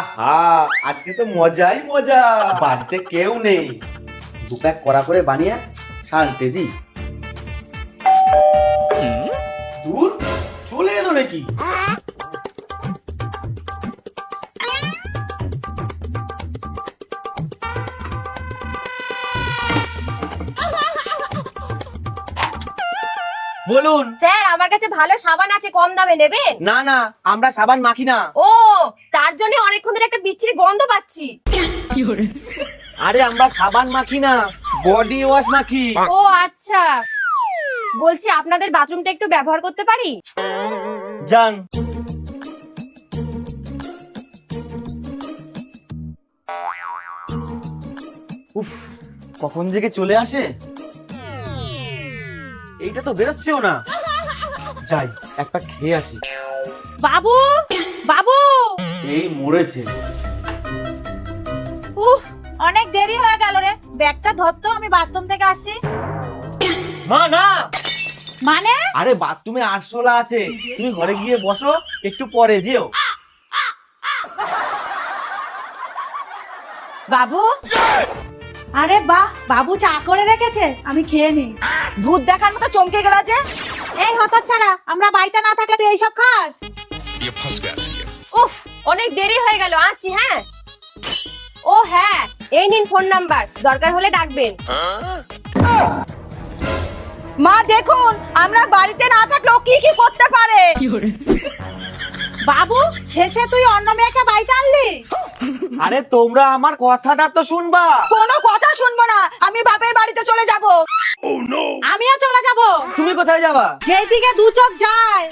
আহা আজকে তো মজাই মজা। বাড়িতে কেউ নেই। দু প্যাক করা করে বানিয়ে সালটে দি। দূর চলে এলো নাকি? বলুন। স্যার আমার কাছে ভালো সাবান আছে কম দামে নেবেন? না না আমরা সাবান মাখি না। ও জন্য ধরে একটা বিচ্ছিরি গন্ধ পাচ্ছি। আরে আমরা সাবান মাখি না বডি ওয়াশ মাখি। ও আচ্ছা। বলছি আপনাদের বাথরুমটা একটু ব্যবহার করতে পারি? যান। উফ কখন থেকে চলে আসে? এইটা তো বেরোচ্ছেও না। যাই একটা খেয়ে আসি। বাবু! বাবু! এই মরেছে। উফ অনেক দেরি হয়ে গেল রে। ব্যাগটা ধরতো আমি বাথরুম থেকে আসি মা না! মানে? আরে বাথরুমে আরশোলা আছে। তুমি ঘরে গিয়ে বসো একটু পরে যেও। বাবু? আরে বাহ বাবু চা করে রেখেছে আমি খেয়ে নি ভূত দেখার মতো চমকে গেল যে। এই হতচ্ছাড়া আমরা বাড়িতে না থাকলে তুই এইসব খাস? উফ অনেক দেরি হয়ে গেল আসছি হ্যাঁ? ও হ্যাঁ এই নিন ফোন নাম্বার দরকার হলে ডাকবেন। মা দেখুন আমরা বাড়িতে না থাকলেও কি কি করতে পারে? বাবু শেষে তুই অন্য মেয়েকে বাড়িতে আনলি? আরে তোমরা আমার কথাটা তো শুনবা। কোনো কথা শুনব না আমি বাপের বাড়িতে চলে যাব। আমিও চলে যাব। তুমি কোথায় যাবা? যেদিকে দু চোখ যায়।